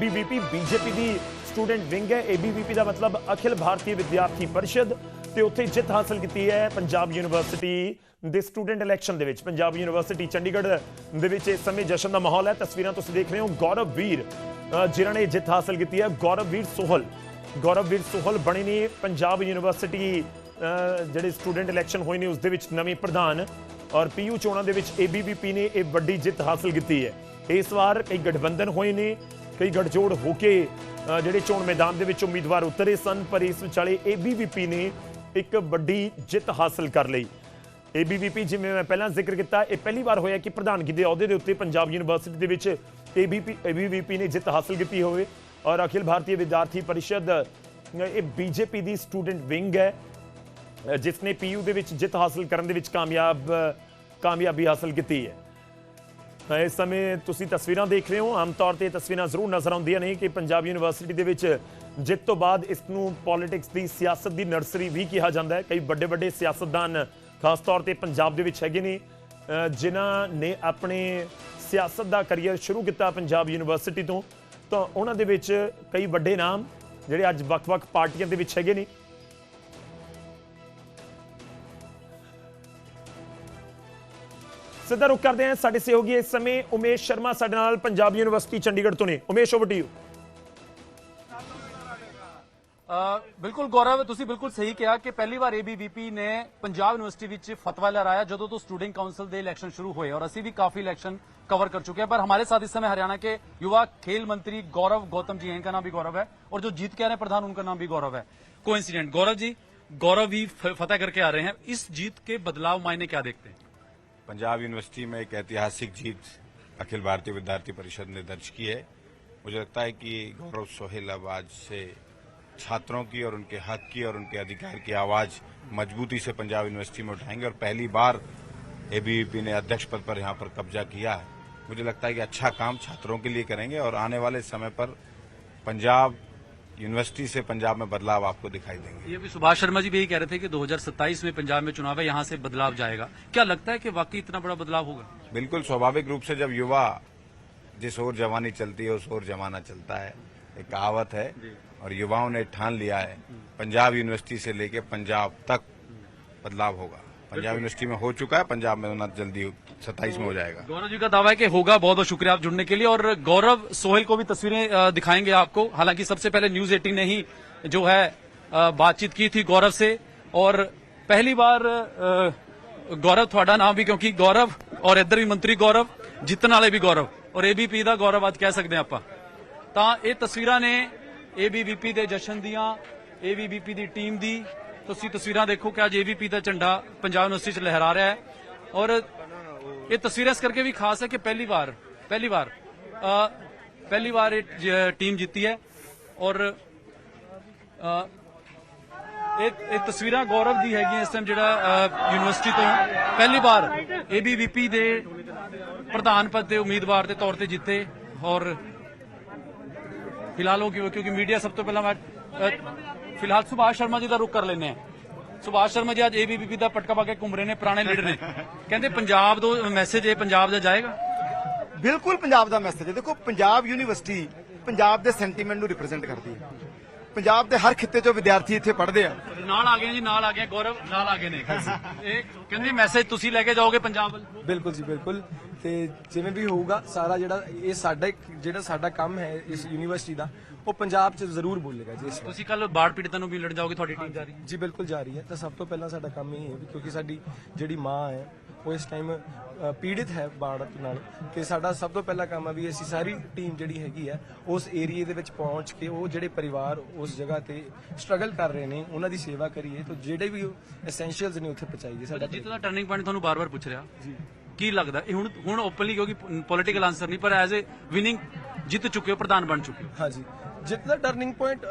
ਬੀਬੀਪੀ BJP ਦੀ student wing ਹੈ। ABVP ਦਾ ਮਤਲਬ ਅਖਿਲ ਭਾਰਤੀ ਵਿਦਿਆਰਥੀ ਪਰਿਸ਼ਦ। ਤੇ ਉੱਥੇ ਜਿੱਤ ਹਾਸਲ ਕੀਤੀ ਹੈ ਪੰਜਾਬ ਯੂਨੀਵਰਸਿਟੀ ਦੇ ਸਟੂਡੈਂਟ ਇਲੈਕਸ਼ਨ ਦੇ ਵਿੱਚ। ਪੰਜਾਬ ਯੂਨੀਵਰਸਿਟੀ ਚੰਡੀਗੜ੍ਹ ਦੇ ਵਿੱਚ ਇਸ ਸਮੇਂ ਜਸ਼ਨ ਦਾ ਮਾਹੌਲ ਹੈ। ਤਸਵੀਰਾਂ ਤੁਸੀਂ ਦੇਖ ਰਹੇ ਹੋ ਗੌਰਵ ਵੀਰ ਅ, ਜਿਨ੍ਹਾਂ ਨੇ ਜਿੱਤ ਹਾਸਲ ਕੀਤੀ ਹੈ। ਗੌਰਵ ਵੀਰ ਸੋਹਲ ਗੌਰਵ ਵੀਰ ਸੋਹਲ ਬਣੇ ਨੇ ਪੰਜਾਬ ਯੂਨੀਵਰਸਿਟੀ ਜਿਹੜੇ ਸਟੂਡੈਂਟ ਇਲੈਕਸ਼ਨ ਹੋਏ ਨੇ ਉਸ ਦੇ ਵਿੱਚ ਨਵੇਂ ਪ੍ਰਧਾਨ। ਔਰ ਪੀਯੂ ਚੋਣਾਂ ਦੇ ਵਿੱਚ ਏਬੀਵੀਪੀ ਨੇ ਇਹ ਵੱਡੀ ਜਿੱਤ ਹਾਸਲ ਕੀਤੀ ਹੈ। ਇਸ ਵਾਰ ਕਈ ਗਠਬੰਧਨ ਹੋਏ ਨੇ। ਕਈ ਗੱਠਜੋੜ ਹੋ ਕੇ ਜਿਹੜੇ ਚੋਣ ਮੈਦਾਨ ਦੇ ਵਿੱਚ ਉਮੀਦਵਾਰ ਉਤਰੇ ਸਨ ਪਰ ਇਸ ਵਿਚਾਲੇ ਏਬੀਵੀਪੀ ਨੇ ਇੱਕ ਵੱਡੀ ਜਿੱਤ ਹਾਸਲ ਕਰ ਲਈ। ਏਬੀਵੀਪੀ ਜਿਵੇਂ ਮੈਂ ਪਹਿਲਾਂ ਜ਼ਿਕਰ ਕੀਤਾ ਇਹ ਪਹਿਲੀ ਵਾਰ ਹੋਇਆ ਕਿ ਪ੍ਰਧਾਨਗੀ ਦੇ ਅਹੁਦੇ ਦੇ ਉੱਤੇ ਪੰਜਾਬ ਯੂਨੀਵਰਸਿਟੀ ਦੇ ਵਿੱਚ ਏਬੀਪੀ ਏਬੀਵੀਪੀ ਨੇ ਜਿੱਤ ਹਾਸਲ ਕੀਤੀ ਹੋਵੇ। ਔਰ ਅਖਿਲ ਭਾਰਤੀ ਵਿਦਿਆਰਥੀ ਪਰਿਸ਼ਦ ਅ, ਇਹ ਬੀਜੇਪੀ ਦੀ ਸਟੂਡੈਂਟ ਵਿੰਗ ਹੈ ਜਿਸ ਨੇ ਪੀਯੂ ਦੇ ਵਿੱਚ ਜਿੱਤ ਹਾਸਲ ਕਰਨ ਦੇ ਵਿੱਚ ਕਾਮਯਾਬ ਕਾਮਯਾਬੀ ਹਾਸਲ ਕੀਤੀ ਹੈ। ਇਸ ਸਮੇਂ ਤੁਸੀਂ ਤਸਵੀਰਾਂ ਦੇਖ ਰਹੇ ਹੋ। ਆਮ ਤੌਰ ਤੇ ਤਸਵੀਰਾਂ ਜ਼ਰੂਰ ਨਜ਼ਰ ਆਉਂਦੀਆਂ ਨੇ ਕਿ ਪੰਜਾਬ ਯੂਨੀਵਰਸਿਟੀ ਦੇ ਵਿੱਚ ਜਿੱਤ ਤੋਂ ਬਾਅਦ ਇਸ ਨੂੰ ਪੋਲਿਟਿਕਸ ਦੀ, ਸਿਆਸਤ ਦੀ ਨਰਸਰੀ ਵੀ ਕਿਹਾ ਜਾਂਦਾ ਹੈ। ਕਈ ਵੱਡੇ ਵੱਡੇ ਸਿਆਸਤਦਾਨ ਖਾਸ ਤੌਰ ਤੇ ਪੰਜਾਬ ਦੇ ਵਿੱਚ ਹੈਗੇ ਨੇ। ਜਿਨ੍ਹਾਂ ਨੇ ਆਪਣੇ ਸਿਆਸਤ ਦਾ ਕਰੀਅਰ ਸ਼ੁਰੂ ਕੀਤਾ ਪੰਜਾਬ ਯੂਨੀਵਰਸਿਟੀ ਤੋਂ। ਤਾਂ ਉਹਨਾਂ ਦੇ ਵਿੱਚ ਕਈ ਵੱਡੇ ਨਾਮ ਜਿਹੜੇ ਅੱਜ ਵੱਖ-ਵੱਖ ਪਾਰਟੀਆਂ ਦੇ ਵਿੱਚ ਹੈਗੇ ਨੇ। ਸਿੱਧਾ ਰੁਕ ਕਰਦੇ ਹਾਂ ਸਾਡੇ ਸਹਿਯੋਗੀ ਇਸ ਸਮੇਂ ਉਮੇਸ਼ ਸ਼ਰਮਾ ਸਾਡੇ ਨਾਲ ਪੰਜਾਬ ਯੂਨੀਵਰਸਿਟੀ ਚੰਡੀਗੜ੍ਹ ਤੋਂ ਨੇ Umesh over to you uh, ਬਿਲਕੁਲ ਗੌਰਵ ਤੁਸੀਂ ਬਿਲਕੁਲ ਸਹੀ ਕਿਹਾ ਕਿ ਪਹਿਲੀ ਵਾਰ ਏਬੀਵੀਪੀ ਨੇ ਪੰਜਾਬ ਯੂਨੀਵਰਸਿਟੀ ਵਿੱਚ ਫਤਵਾ ਲਹਿਰਾਇਆ ਜਦੋਂ ਤੋਂ ਸਟੂਡੈਂਟ ਕਾਉਂਸਲ ਦੇ ਇਲੈਕਸ਼ਨ शुरू हुए और ਅਸੀਂ भी काफी इलेक्शन कवर कर चुके हैं पर हमारे साथ इस समय हरियाणा के युवा खेल मंत्री गौरव गौतम जी हैं इनका नाम भी गौरव है और जो जीत के आ रहे हैं प्रधान उनका नाम भी गौरव है कोइंसिडेंट गौरव जी गौरव भी फ- फतह करके आ रहे हैं इस जीत के बदलाव मायने क्या देखते हैं पंजाब यूनिवर्सिटी में एक ऐतिहासिक जीत अखिल भारतीय विद्यार्थी परिषद ने दर्ज की है। मुझे लगता है कि गौरव सोहेल अब आज से छात्रों की और उनके हक की और उनके अधिकार की आवाज़ मजबूती से पंजाब यूनिवर्सिटी में उठाएँगे और पहली बार एबीवीपी ने अध्यक्ष पद पर यहाँ पर कब्जा किया है। मुझे लगता है कि अच्छा काम छात्रों के लिए करेंगे और आने वाले समय पर पंजाब यूनिवर्सिटी से पंजाब में बदलाव आपको दिखाई देंगे। ये भी सुभाष शर्मा जी भी यही कह रहे थे कि 2027 में पंजाब में चुनाव है यहाँ से बदलाव जाएगा। क्या लगता है कि वाकई इतना बड़ा बदलाव होगा? बिल्कुल स्वाभाविक रूप से जब युवा जिस ओर जवानी चलती है उस ओर जमाना चलता है। एक कहावत है और युवाओं ने ठान लिया है पंजाब यूनिवर्सिटी से लेकर पंजाब तक बदलाव होगा। पंजाब यूनिवर्सिटी में हो चुका है पंजाब में होना जल्दी सत्ताईस में हो जाएगा गौरव जी का दावा है कि होगा बहुत बहुत शुक्रिया आप जुड़ने के लिए और गौरव सोहेल को भी तस्वीरें अ, दिखाएंगे आपको हालांकि सबसे पहले न्यूज 18 ने ही जो है अ, बातचीत की थी गौरव से और पहली बार अ, गौरव थोड़ा नाम भी क्योंकि गौरव और इधर भी मंत्री गौरव ਜਿੱਤਣ ਵਾਲੇ ਵੀ ਗੌਰਵ ਔਰ ਏਬੀਪੀ ਦਾ ਗੌਰਵ ਅੱਜ ਕਹਿ ਸਕਦੇ ਹਾਂ ਆਪਾਂ ਤਾਂ ਇਹ ਤਸਵੀਰਾਂ ਨੇ ਏਬੀਵੀਪੀ ਦੇ ਜਸ਼ਨ ਦੀਆਂ ਏਬੀਵੀਪੀ ਦੀ ਟੀਮ ਦੀ ਤੁਸੀਂ ਤਸਵੀਰਾਂ ਦੇਖੋ ਕਿ ਅੱਜ ਏਬੀਪੀ ਦਾ ਝੰਡਾ ਪੰਜਾਬ ਯੂਨੀਵਰਸਿਟੀ 'ਚ ਲਹਿਰਾ ਰਿਹਾ ਹੈ ਔਰ ਇਹ ਤਸਵੀਰਾਂ ਇਸ ਕਰਕੇ ਵੀ ਖਾਸ ਹੈ ਕਿ ਪਹਿਲੀ ਵਾਰ ਪਹਿਲੀ ਵਾਰ ਪਹਿਲੀ ਵਾਰ ਇਹ ਟੀਮ ਜਿੱਤੀ ਹੈ ਔਰ ਇਹ ਇਹ ਤਸਵੀਰਾਂ ਗੌਰਵ ਦੀ ਹੈਗੀਆਂ ਇਸ ਟਾਈਮ ਜਿਹੜਾ ਯੂਨੀਵਰਸਿਟੀ ਤੋਂ ਪਹਿਲੀ ਵਾਰ ਏਬੀਵੀਪੀ ਦੇ ਪ੍ਰਧਾਨ ਪਦ ਦੇ ਉਮੀਦਵਾਰ ਦੇ ਤੌਰ ਤੇ ਜਿੱਤੇ ਔਰ ਫਿਲਹਾਲ ਉਹ ਕਿਉਂਕਿ ਮੀਡੀਆ ਸਭ ਤੋਂ ਪਹਿਲਾਂ ਮੈਂ ਫਿਲਹਾਲ ਸੁਭਾਸ਼ ਸ਼ਰਮਾ ਜੀ ਦਾ ਰੁਕ ਕਰ ਲੈਨੇ ਆ ਸੁਭਾਸ਼ ਸ਼ਰਮਾ ਜੀ ਅੱਜ ਏਬੀਵੀਪੀ ਦਾ ਪਟਕਾ ਪਾ ਕੇ ਘੁੰਮ ਰਹੇ ਨੇ ਪੁਰਾਣੇ ਲੀਡਰ ਨੇ। ਕਹਿੰਦੇ ਪੰਜਾਬ ਤੋਂ ਮੈਸੇਜ ਇਹ ਪੰਜਾਬ ਦਾ ਜਾਏਗਾ? ਬਿਲਕੁਲ ਪੰਜਾਬ ਦਾ ਮੈਸੇਜ ਹੈ। ਦੇਖੋ ਪੰਜਾਬ ਯੂਨੀਵਰਸਿਟੀ ਪੰਜਾਬ ਦੇ ਸੈਂਟੀਮੈਂਟ ਨੂੰ ਰਿਪਰੈਜ਼ੈਂਟ ਕਰਦੀ ਹੈ। ਪੰਜਾਬ ਦੇ ਹਰ ਖਿੱਤੇ ਚੋਂ ਵਿਦਿਆਰਥੀ ਇੱਥੇ ਪੜ੍ਹਦੇ ਆ। ਨਾਲ ਆ ਗਏ ਜੀ ਨਾਲ ਆ ਗਏ ਗੌਰਵ ਨਾਲ ਆ ਗਏ ਨੇ। ਇਹ ਕਹਿੰਦੇ ਮੈਸੇਜ ਤੁਸੀਂ ਲੈ ਕੇ ਜਾਓਗੇ ਪੰਜਾਬ ਵੱਲ? ਬਿਲਕੁਲ ਜੀ ਬਿਲਕੁਲ। ਤੇ ਜਿਵੇਂ ਵੀ ਹੋਊਗਾ ਸਾਰਾ ਜਿਹੜਾ ਇਹ ਸਾਡਾ ਜਿਹੜਾ ਸਾਡਾ ਕੰਮ ਹੈ ਇਸ ਯੂਨੀਵਰਸਿਟੀ ਦਾ ਉਹ ਪੰਜਾਬ 'ਚ ਜ਼ਰੂਰ ਬੋਲੇਗਾ ਜੀ ਇਸ ਵਾਰ। ਤੁਸੀਂ ਕੱਲ ਬਾੜ ਪੀੜਤਾਂ ਨੂੰ ਵੀ ਲੜ ਜਾਓਗੇ ਤੁਹਾਡੀ ਟੀਮ ਜਾ ਰਹੀ ਹੈ। ਜੀ ਬਿਲਕੁਲ ਜਾਰੀ ਹੈ। ਤਾਂ ਸਭ ਤੋਂ ਪਹਿਲਾਂ ਸਾਡਾ ਕੰਮ ਇਹ ਹੈ ਵੀ ਕਿਉਂਕਿ ਸਾਡੀ ਜਿਹੜੀ ਮਾਂ ਹੈ ਉਹ ਇਸ ਟਾਈਮ ਪੀੜਿਤ ਹੈ ਬਾੜ ਨਾਲ ਤੇ ਸਾਡਾ ਸਭ ਤੋਂ ਪਹਿਲਾ ਕੰਮ ਹੈ ਵੀ ਅਸੀਂ ਸਾਰੀ ਟੀਮ ਜਿਹੜੀ ਹੈਗੀ ਹੈ ਉਸ ਏਰੀਏ ਦੇ ਵਿੱਚ ਪਹੁੰਚ ਕੇ ਉਹ ਜਿਹੜੇ ਪਰਿਵਾਰ ਉਸ ਜਗ੍ਹਾ ਤੇ ਸਟਰਗਲ ਕਰ ਰਹੇ ਨੇ ਉਹਨਾਂ ਦੀ ਸੇਵਾ ਕਰੀਏ ਤਾਂ ਜਿਹੜੇ ਵੀ ਐਸੈਂਸ਼ੀਅਲਸ ਨੇ ਉੱਥੇ ਪਹੁੰਚਾਈਏ ਸਾਡਾ ਜਿੱਤ ਦਾ ਟਰਨਿੰਗ ਪੁਆਇੰਟ ਤੁਹਾਨੂੰ ਬਾਰ-ਬਾਰ ਪੁੱਛ ਰਿਹਾ। ਜੀ। ਕੀ ਲੱਗਦਾ? ਇਹ ਹੁਣ ਹੁਣ ਓਪਨਲੀ ਕਿਉਂਕਿ ਪੋਲੀਟੀਕਲ ਆਨਸਰ ਨਹੀਂ ਪਰ ਐਜ਼ ਅ ਵਿਨਿੰਗ ਜਿੱਤ ਚੁੱਕੇ ਹੋ ਪ੍ਰਧਾਨ ਬਣ ਚੁੱਕੇ ਹੋ। ਹਾਂਜੀ। ਜਿੱਤ ਦਾ ਟਰਨਿੰਗ ਪੁਆਇੰਟ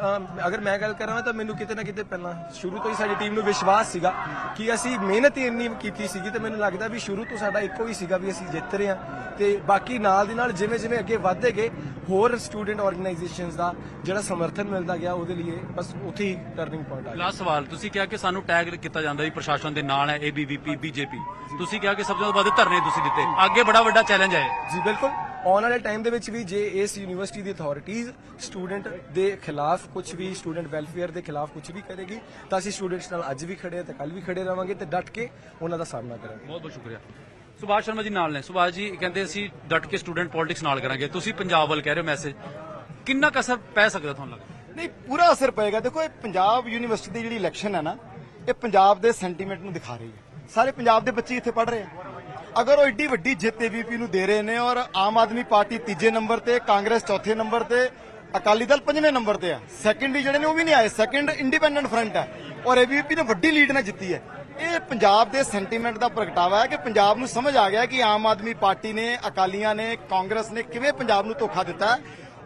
ਅਗਰ ਮੈਂ ਗੱਲ ਕਰਾਂ ਤਾਂ ਮੈਨੂੰ ਕਿਤੇ ਨਾ ਕਿਤੇ ਪਹਿਲਾਂ ਸ਼ੁਰੂ ਤੋਂ ਹੀ ਸਾਡੀ ਟੀਮ ਨੂੰ ਵਿਸ਼ਵਾਸ ਸੀਗਾ ਕਿ ਅਸੀਂ ਮਿਹਨਤ ਹੀ ਇੰਨੀ ਕੀਤੀ ਸੀਗੀ ਤੇ ਮੈਨੂੰ ਲੱਗਦਾ ਵੀ ਸ਼ੁਰੂ ਤੋਂ ਸਾਡਾ ਇੱਕੋ ਹੀ ਸੀਗਾ ਵੀ ਅਸੀਂ ਜਿੱਤ ਰਹੇ ਹਾਂ। ਤੇ ਬਾਕੀ ਨਾਲ ਦੀ ਨਾਲ ਜਿਵੇਂ ਜਿਵੇਂ ਅੱਗੇ ਵਧਦੇ ਗਏ ਹੋਰ ਸਟੂਡੈਂਟ ਆਰਗੇਨਾਈਜੇਸ਼ਨਸ ਦਾ ਜਿਹੜਾ ਸਮਰਥਨ ਮਿਲਦਾ ਗਿਆ ਉਹਦੇ ਲਈ ਬਸ ਉੱਥੇ ਹੀ ਟਰਨਿੰਗ ਪੁਆਇੰਟ ਆ ਗਿਆ ਲਾਸਟ ਸਵਾਲ ਤੁਸੀਂ ਕਿਹਾ ਕਿ ਸਾਨੂੰ ਟੈਗ ਕੀਤਾ ਜਾਂਦਾ ਵੀ ਪ੍ਰਸ਼ਾਸਨ ਦੇ ਨਾਲ ਹੈ ਏਬੀਵੀਪੀ ਬੀਜੇਪੀ ਤੁਸੀਂ ਕਿਹਾ ਕਿ ਸਭ ਤੋਂ ਵੱਧ ਧਰਨੇ ਤੁਸੀਂ ਦਿੱਤੇ। ਅੱਗੇ ਬੜਾ ਵੱਡਾ ਚੈਲੰਜ ਹੈ ਜੀ ਬਿਲਕੁਲ। ਆਉਣ ਵਾਲੇ ਟਾਈਮ ਦੇ ਵਿੱਚ ਵੀ ਜੇ ਇਸ ਯੂਨੀਵਰਸਿਟੀ ਦੀ ਅਥਾਰਟੀਜ਼ ਸਟੂਡੈਂਟ ਦੇ ਖਿਲਾਫ ਕੁਝ ਵੀ ਸਟੂਡੈਂਟ ਵੈਲਫੇਅਰ ਦੇ ਖਿਲਾਫ ਕੁਝ ਵੀ ਕਰੇਗੀ ਤਾਂ ਅਸੀਂ ਸਟੂਡੈਂਟਸ ਨਾਲ ਅੱਜ ਵੀ ਖੜੇ ਹਾਂ ਤੇ ਕੱਲ ਵੀ ਖੜੇ ਰਵਾਂਗੇ ਤੇ ਡਟ ਕੇ ਉਹਨਾਂ ਦਾ ਸਾਹਮਣਾ ਕਰਾਂਗੇ। ਬਹੁਤ ਬਹੁਤ ਸ਼ੁਕਰੀਆ। ਸੁਭਾਸ਼ ਸ਼ਰਮਾ ਜੀ ਨਾਲ ਨੇ। ਸੁਭਾਸ਼ ਜੀ ਕਹਿੰਦੇ ਅਸੀਂ ਡਟ ਕੇ ਸਟੂਡੈਂਟ ਪੋਲਿਟਿਕਸ ਨਾਲ ਕਰਾਂਗੇ। ਤੁਸੀਂ ਪੰਜਾਬ ਵੱਲ ਕਹਿ ਰਹੇ ਹੋ ਮੈਸੇਜ ਕਿੰਨਾ ਕੁ ਅਸਰ ਪੈ ਸਕਦਾ ਤੁਹਾਨੂੰ ਲੱਗਦਾ? ਨਹੀਂ ਪੂਰਾ ਅਸਰ ਪਏਗਾ। ਦੇਖੋ ਇਹ ਪੰਜਾਬ ਯੂਨੀਵਰਸਿਟੀ ਦੀ ਜਿਹੜੀ ਇਲੈਕਸ਼ਨ ਹੈ ਨਾ ਇਹ ਪੰਜਾਬ ਦੇ ਸੈਂਟੀਮੈਂਟ ਨੂੰ ਦਿਖਾ ਰਹੀ ਹੈ। ਸਾਰੇ ਪੰਜਾਬ ਦੇ ਬੱਚੇ ਇੱਥੇ ਪੜ੍ਹ ਰਹੇ ਆ। ਅਗਰ ਉਹ ਏਡੀ ਵੱਡੀ ਜਿੱਤ ਏਬੀਪੀ ਨੂੰ ਦੇ ਰਹੇ ਨੇ ਔਰ ਆਮ ਆਦਮੀ ਪਾਰਟੀ ਤੀਜੇ ਨੰਬਰ ਤੇ, ਕਾਂਗਰਸ ਚੌਥੇ ਨੰਬਰ ਤੇ, ਅਕਾਲੀ ਦਲ ਪੰਜਵੇਂ ਨੰਬਰ ਤੇ ਆ। ਵੀ ਜਿਹੜੇ ਨੇ ਉਹ ਵੀ ਨਹੀਂ ਆਏ। ਸੈਕਿੰਡ ਇੰਡੀਪੈਂਡੈਂਟ ਫਰੰਟ ਹੈ ਔਰ ਏਬੀਪੀ ਨੇ ਵੱਡੀ ਲੀਡ ਨਾਲ ਜਿੱਤੀ ਹੈ। ਇਹ ਪੰਜਾਬ ਦੇ ਸੈਂਟੀਮੈਂਟ ਦਾ ਪ੍ਰਗਟਾਵਾ ਹੈ ਕਿ ਪੰਜਾਬ ਨੂੰ ਸਮਝ ਆ ਗਿਆ ਕਿ ਆਮ ਆਦਮੀ ਪਾਰਟੀ ਨੇ, ਅਕਾਲੀਆਂ ਨੇ, ਕਾਂਗਰਸ ਨੇ ਕਿਵੇਂ ਪੰਜਾਬ ਨੂੰ ਧੋਖਾ ਦਿੱਤਾ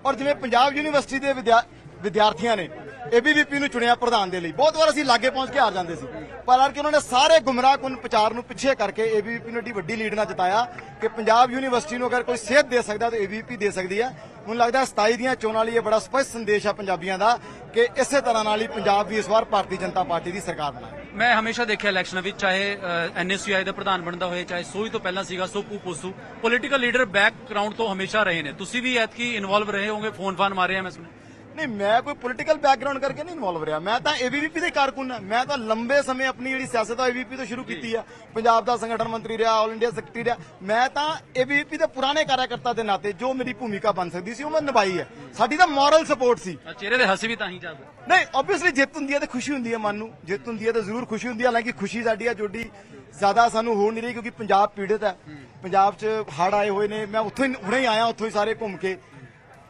ਔਰ ਜਿਵੇਂ ਪੰਜਾਬ ਯੂਨੀਵਰਸਿਟੀ ਦੇ ਵਿਦਿਆ- ਵਿਦਿਆਰਥੀਆਂ ਨੇ ਏਬੀਵੀਪੀ ਨੂੰ ਚੁਣਿਆ ਪ੍ਰਧਾਨ ਦੇ ਲਈ। ਬਹੁਤ ਵਾਰ ਅਸੀਂ ਲਾਗੇ ਪਹੁੰਚ ਕੇ ਹਾਰ ਜਾਂਦੇ ਸੀ। ਪਰ ਅਰ ਕਿ ਉਹਨਾਂ ਨੇ ਸਾਰੇ ਗੁੰਮਰਾਹਕੁਨ ਪ੍ਰਚਾਰ ਨੂੰ ਪਿੱਛੇ ਕਰਕੇ ਏਬੀਵੀਪੀ ਨੂੰ ਏਡੀ ਵੱਡੀ ਲੀਡ ਨਾਲ ਜਿਤਾਇਆ ਕਿ ਪੰਜਾਬ ਯੂਨੀਵਰਸਿਟੀ ਨੂੰ ਅਗਰ ਕੋਈ ਸੇਧ ਦੇ ਸਕਦਾ ਤਾਂ ਏਬੀਵੀਪੀ ਦੇ ਸਕਦੀ ਹੈ। ਮੈਨੂੰ ਲੱਗਦਾ 27 ਦੀਆਂ ਚੋਣਾਂ ਲਈ ਇਹ ਬੜਾ ਸਪਸ਼ਟ ਸੰਦੇਸ਼ ਹੈ ਪੰਜਾਬੀਆਂ ਦਾ ਕਿ ਇਸੇ ਤਰ੍ਹਾਂ ਨਾਲ ਹੀ ਪੰਜਾਬ ਵੀ ਇਸ ਵਾਰ ਭਾਰਤੀ ਜਨਤਾ ਪਾਰਟੀ ਦੀ ਸਰਕਾਰ ਬਣਾਏ ਮੈਂ ਹਮੇਸ਼ਾ ਦੇਖਿਆ ਇਲੈਕਸ਼ਨਾਂ ਵਿੱਚ, ਚਾਹੇ ਐਨਐਸਯੂਆਈ ਦਾ ਪ੍ਰਧਾਨ ਬਣਦਾ ਹੋਏ, ਚਾਹੇ ਸੋਈ ਤੋਂ ਪਹਿਲਾਂ ਸੀਗਾ, SOPU PUSU political leader background ਤੋਂ ਹਮੇਸ਼ਾ ਰਹੇ ਨੇ। ਤੁਸੀਂ ਵੀ ਐਤਕੀ ਇਨਵੋਲਵ ਰਹੇ ਹੋਗੇ ਫੋਨ ਫਾਨ ਮਾਰੇ ਆ ਮੈਂ ਸੁਣਿਆ। ਨਹੀਂ ਮੈਂ ਕੋਈ ਪੋਲੀਟੀਕਲ ਬੈਕਗ੍ਰਾਉਂਡ ਕਰਕੇ ਨਹੀਂ ਇਨਵੋਲਵ ਰਿਹਾ। ਮੈਂ ਤਾਂ ਏਬੀਵੀਪੀ ਦੇ ਕਾਰਕੁਨ ਹਾਂ ਮੈਂ ਤਾਂ ਲੰਬੇ ਸਮੇਂ ਆਪਣੀ ਜਿਹੜੀ ਸਿਆਸਤ ਆ ਏਬੀਵੀਪੀ ਤੋਂ ਸ਼ੁਰੂ ਕੀਤੀ ਆ। ਪੰਜਾਬ ਦਾ ਸੰਗਠਨ ਮੰਤਰੀ ਰਿਹਾ ਆਲ ਇੰਡੀਆ ਸੈਕਟਰੀ ਰਿਹਾ। ਮੈਂ ਤਾਂ ਏਬੀਵੀਪੀ ਦੇ ਪੁਰਾਣੇ ਕਾਰਜਕਰਤਾ ਦੇ ਨਾਤੇ ਜੋ ਮੇਰੀ ਭੂਮਿਕਾ ਬਣ ਸਕਦੀ ਸੀ ਉਹ ਮੈਂ ਨਿਭਾਈ ਹੈ ਸਾਡੀ ਤਾਂ ਮੋਰਲ ਸਪੋਰਟ ਸੀ। ਚਿਹਰੇ ਦੇ ਹੱਸੀ ਵੀ ਤਾਂ ਹੀ ਚੱਲਦਾ ਨਹੀਂ ਆਬਵੀਅਸਲੀ ਜਿੱਤ ਹੁੰਦੀ ਹੈ ਤੇ ਖੁਸ਼ੀ ਹੁੰਦੀ ਹੈ ਮਨ ਨੂੰ। ਜਿੱਤ ਹੁੰਦੀ ਹੈ ਤਾਂ ਜ਼ਰੂਰ ਖੁਸ਼ੀ ਹੁੰਦੀ ਹੈ ਹਾਲਾਂਕਿ ਖੁਸ਼ੀ ਸਾਡੀ ਆ ਜੋਡੀ ਜ਼ਿਆਦਾ ਸਾਨੂੰ ਹੋ ਨਹੀਂ ਰਹੀ ਕਿਉਂਕਿ ਪੰਜਾਬ ਪੀੜਤ ਹੈ। ਪੰਜਾਬ 'ਚ ਹੜ੍ਹ ਆਏ ਹੋਏ ਨੇ। ਮੈਂ ਉੱਥੋਂ ਹੀ ਹੁਣੇ ਆਇਆ ਉੱਥੋਂ ਹੀ ਸਾਰੇ ਘੁੰਮ ਕੇ।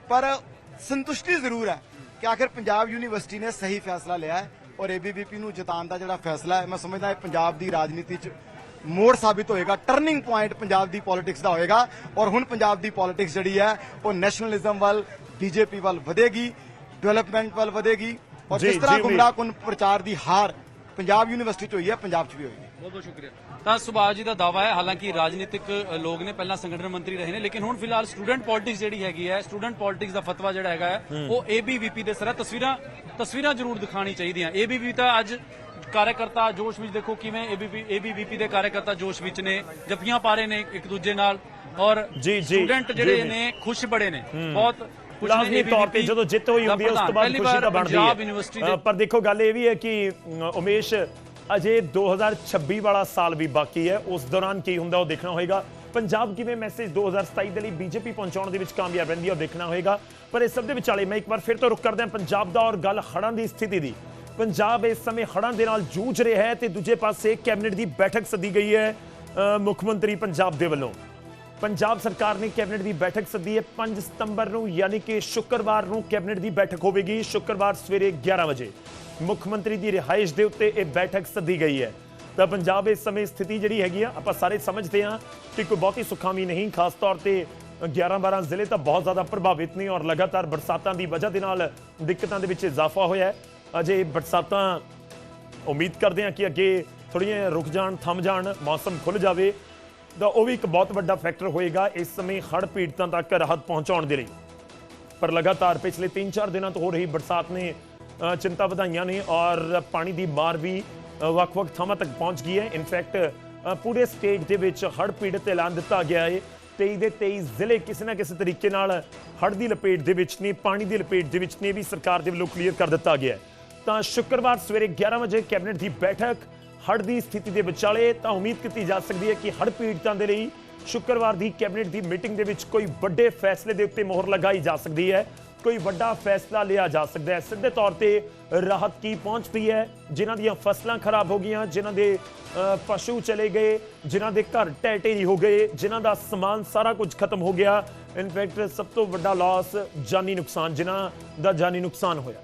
ਪਰ ਸੰਤੁਸ਼ਟੀ ਜ਼ਰੂਰ ਹੈ ਕਿ ਆਖਿਰ ਪੰਜਾਬ ਯੂਨੀਵਰਸਿਟੀ ਨੇ ਸਹੀ ਫੈਸਲਾ ਲਿਆ ਹੈ ਔਰ ਏਬੀਵੀਪੀ ਨੂੰ ਜਿਤਾਉਣ ਦਾ ਜਿਹੜਾ ਫੈਸਲਾ ਹੈ ਮੈਂ ਸਮਝਦਾ ਇਹ ਪੰਜਾਬ ਦੀ ਰਾਜਨੀਤੀ 'ਚ ਮੋੜ ਸਾਬਿਤ ਹੋਏਗਾ ਟਰਨਿੰਗ ਪੁਆਇੰਟ ਪੰਜਾਬ ਦੀ ਪੋਲਿਟਿਕਸ ਦਾ ਹੋਏਗਾ ਔਰ ਹੁਣ ਪੰਜਾਬ ਦੀ ਪੋਲਿਟਿਕਸ ਜਿਹੜੀ ਹੈ ਉਹ ਨੈਸ਼ਨਲਿਜ਼ਮ ਵੱਲ ਬੀਜੇਪੀ ਵੱਲ ਵਧੇਗੀ ਡਿਵੈਲਪਮੈਂਟ ਵੱਲ ਵਧੇਗੀ ਔਰ ਜਿਸ ਤਰ੍ਹਾਂ ਗੁੰਮਰਾਹਕੁਨ ਪ੍ਰਚਾਰ ਦੀ ਹਾਰ ਪੰਜਾਬ ਯੂਨੀਵਰਸਿਟੀ 'ਚ ਹੋਈ ਹੈ ਪੰਜਾਬ 'ਚ ਵੀ ਹੋਏਗੀ। ਬਹੁਤ ਬਹੁਤ ਸ਼ੁਕਰੀਆ। ਤਾਂ ਸੁਭਾਸ਼ ਜੀ ਦਾ ਦਾਵਾ ਹੈ ਹਾਲਾਂਕਿ ਰਾਜਨੀਤਿਕ ਲੋਕ ਨੇ ਪਹਿਲਾਂ ਸੰਗਠਨ ਮੰਤਰੀ ਰਹੇ ਨੇ ਲੇਕਿਨ ਹੁਣ ਫਿਲਹਾਲ ਸਟੂਡੈਂਟ ਪੋਲਿਟਿਕਸ ਜਿਹੜੀ ਹੈਗੀ ਹੈ ਸਟੂਡੈਂਟ ਪੋਲਿਟਿਕਸ ਦਾ ਫਤਵਾ ਜਿਹੜਾ ਹੈਗਾ ਹੈ ਉਹ ਏਬੀਵੀਪੀ ਦੇ ਸਰਾ ਤਸਵੀਰਾਂ ਤਸਵੀਰਾਂ ਜ਼ਰੂਰ ਦਿਖਾਣੀ ਚਾਹੀਦੀਆਂ। ਏਬੀਵੀ ਤਾਂ ਅੱਜ ਕਾਰਜਕਰਤਾ ਜੋਸ਼ ਵਿੱਚ ਦੇਖੋ ਕਿਵੇਂ ਏਬੀਵੀ ਏਬੀਵੀਪੀ ਦੇ ਕਾਰਜਕਰਤਾ ਜੋਸ਼ ਵਿੱਚ ਨੇ ਜੱਫੀਆਂ ਪਾ ਰਹੇ ਨੇ ਇੱਕ ਦੂਜੇ ਨਾਲ ਔਰ ਸਟੂਡੈਂਟ ਜਿਹੜੇ। ਨੇ ਖੁਸ਼ ਬੜੇ ਨੇ। ਬਹੁਤ ਲਾਜ਼ਮੀ ਤੌਰ ਤੇ ਜਦੋਂ ਜਿੱਤ ਹੋਈ ਹੁੰਦੀ ਹੈ ਉਸ ਤੋਂ। ਬਾਅਦ ਖੁਸ਼ੀ ਤਾਂ ਬਣਦੀ ਹੈ। ਪਰ ਦੇਖੋ ਗੱਲ ਇਹ ਵੀ ਹੈ ਕਿ ਉਮੇਸ਼ ਅਜੇ 2026 ਵਾਲਾ ਸਾਲ ਵੀ ਬਾਕੀ ਹੈ। ਉਸ ਦੌਰਾਨ ਕੀ ਹੁੰਦਾ ਉਹ ਦੇਖਣਾ ਹੋਏਗਾ। ਪੰਜਾਬ ਕਿਵੇਂ ਮੈਸੇਜ 2027 ਦੇ ਲਈ ਬੀਜੇਪੀ ਪਹੁੰਚਾਉਣ ਦੇ ਵਿੱਚ ਕਾਮਯਾਬ ਰਹਿੰਦੀ ਹੈ, ਉਹ ਦੇਖਣਾ ਹੋਏਗਾ। ਪਰ ਇਸ ਸਭ ਦੇ ਵਿਚਾਲੇ ਮੈਂ ਇੱਕ ਵਾਰ ਫਿਰ ਤੋਂ ਰੁਕ ਕਰਦਾ ਪੰਜਾਬ ਦਾ ਔਰ ਗੱਲ ਹੜ੍ਹਾਂ ਦੀ ਸਥਿਤੀ ਦੀ। ਪੰਜਾਬ ਇਸ ਸਮੇਂ ਹੜ੍ਹਾਂ ਦੇ ਨਾਲ ਜੂਝ ਰਿਹਾ ਹੈ ਤੇ ਦੂਜੇ ਪਾਸੇ ਕੈਬਨਿਟ ਦੀ ਬੈਠਕ ਸੱਦੀ ਗਈ ਹੈ ਮੁੱਖ ਮੰਤਰੀ ਪੰਜਾਬ ਦੇ ਵੱਲੋਂ। ਪੰਜਾਬ ਸਰਕਾਰ ਨੇ ਕੈਬਨਿਟ ਦੀ ਬੈਠਕ ਸੱਦੀ ਹੈ। 5 ਸਤੰਬਰ ਨੂੰ ਯਾਨੀ ਕਿ ਸ਼ੁੱਕਰਵਾਰ ਨੂੰ ਕੈਬਨਿਟ ਦੀ ਬੈਠਕ ਹੋਵੇਗੀ। ਸ਼ੁੱਕਰਵਾਰ ਸਵੇਰੇ 11 ਵਜੇ ਮੁੱਖ ਮੰਤਰੀ ਦੀ ਰਿਹਾਇਸ਼ ਦੇ ਉੱਤੇ ਇਹ ਬੈਠਕ ਸੱਦੀ ਗਈ ਹੈ। ਤਾਂ ਪੰਜਾਬ ਇਸ ਸਮੇਂ ਸਥਿਤੀ ਜਿਹੜੀ ਹੈਗੀ ਆ, ਆਪਾਂ ਸਾਰੇ ਸਮਝਦੇ ਹਾਂ ਕਿ ਕੋਈ ਬਹੁਤੀ ਸੁਖਾਵੀ ਨਹੀਂ। ਖਾਸ ਤੌਰ ਤੇ 11-12 ਜ਼ਿਲ੍ਹੇ ਤਾਂ ਬਹੁਤ ਜ਼ਿਆਦਾ ਪ੍ਰਭਾਵਿਤ ਨੇ ਔਰ ਲਗਾਤਾਰ ਬਰਸਾਤਾਂ ਦੀ ਵਜ੍ਹਾ ਦੇ ਨਾਲ ਦਿੱਕਤਾਂ ਦੇ ਵਿੱਚ ਇਜ਼ਾਫਾ ਹੋਇਆ ਹੈ। ਅਜੇ ਬਰਸਾਤਾਂ ਉਮੀਦ ਕਰਦੇ ਹਾਂ ਕਿ ਅੱਗੇ ਥੋੜੀਆਂ ਰੁਕ ਜਾਣ, ਥੰਮ ਜਾਣ, ਮੌਸਮ ਖੁੱਲ ਜਾਵੇ। ਤਾਂ ਉਹ ਵੀ ਇੱਕ ਬਹੁਤ ਵੱਡਾ ਫੈਕਟਰ ਹੋਏਗਾ ਇਸ ਸਮੇਂ ਹੜ੍ਹ ਪੀੜਤਾਂ ਤੱਕ ਰਾਹਤ ਪਹੁੰਚਾਉਣ ਦੇ ਲਈ। ਪਰ ਲਗਾਤਾਰ ਪਿਛਲੇ 3-4 ਦਿਨਾਂ ਤੋਂ ਹੋ ਰਹੀ ਬਰਸਾਤ ਨੇ ਚਿੰਤਾ ਵਧਾਈਆਂ ਨੇ ਔਰ ਪਾਣੀ ਦੀ ਮਾਰ ਵੀ ਵੱਖ-ਵੱਖ ਥਾਵਾਂ ਤੱਕ ਪਹੁੰਚ ਗਈ ਹੈ। ਇਨਫੈਕਟ ਪੂਰੇ ਸਟੇਟ ਦੇ ਵਿੱਚ ਹੜ੍ਹ ਪੀੜਤ ਐਲਾਨ ਦਿੱਤਾ ਗਿਆ ਹੈ। 23 ਦੇ 23 ਜ਼ਿਲ੍ਹੇ ਕਿਸੇ ਨਾ ਕਿਸੇ ਤਰੀਕੇ ਨਾਲ ਹੜ੍ਹ ਦੀ ਲਪੇਟ ਦੇ ਵਿੱਚ ਨੇ, ਪਾਣੀ ਦੀ ਲਪੇਟ ਦੇ ਵਿੱਚ ਨੇ ਵੀ ਸਰਕਾਰ ਦੇ ਵੱਲੋਂ ਕਲੀਅਰ ਕਰ ਦਿੱਤਾ ਗਿਆ ਹੈ। ਤਾਂ ਸ਼ੁੱਕਰਵਾਰ ਸਵੇਰੇ 11 ਵਜੇ ਕੈਬਨਿਟ ਦੀ ਬੈਠਕ ਹੜ੍ਹ ਦੀ ਸਥਿਤੀ ਦੇ ਵਿਚਾਲੇ ਤਾਂ ਉਮੀਦ ਕੀਤੀ ਜਾ ਸਕਦੀ ਹੈ ਕਿ ਹੜ੍ਹ ਪੀੜਤਾਂ ਦੇ ਲਈ ਸ਼ੁੱਕਰਵਾਰ ਦੀ ਕੈਬਨਿਟ ਦੀ ਮੀਟਿੰਗ ਦੇ ਵਿੱਚ ਕੋਈ ਵੱਡੇ ਫੈਸਲੇ ਦੇ ਉੱਤੇ ਮੋਹਰ ਲਗਾਈ ਜਾ ਸਕਦੀ ਹੈ, ਕੋਈ ਵੱਡਾ ਫੈਸਲਾ ਲਿਆ ਜਾ ਸਕਦਾ ਹੈ। ਸਿੱਧੇ ਤੌਰ ਤੇ ਰਾਹਤ ਕੀ ਪਹੁੰਚਦੀ ਹੈ? ਜਿਨ੍ਹਾਂ ਦੀਆਂ ਫਸਲਾਂ ਖਰਾਬ ਹੋ ਗਈਆਂ, ਜਿਨ੍ਹਾਂ ਦੇ ਪਸ਼ੂ ਚਲੇ ਗਏ, ਜਿਨ੍ਹਾਂ ਦੇ ਘਰ ਢਹਿ ਢੇਰੀ ਹੋ ਗਏ, ਜਿਨ੍ਹਾਂ ਦਾ ਸਮਾਨ ਸਾਰਾ ਕੁਝ ਖਤਮ ਹੋ ਗਿਆ। ਇਨਫੈਕਟ ਸਭ ਤੋਂ ਵੱਡਾ ਲਾਸ ਜਾਨੀ ਨੁਕਸਾਨ, ਜਿਨ੍ਹਾਂ ਦਾ ਜਾਨੀ ਨੁਕਸਾਨ ਹੋਇਆ।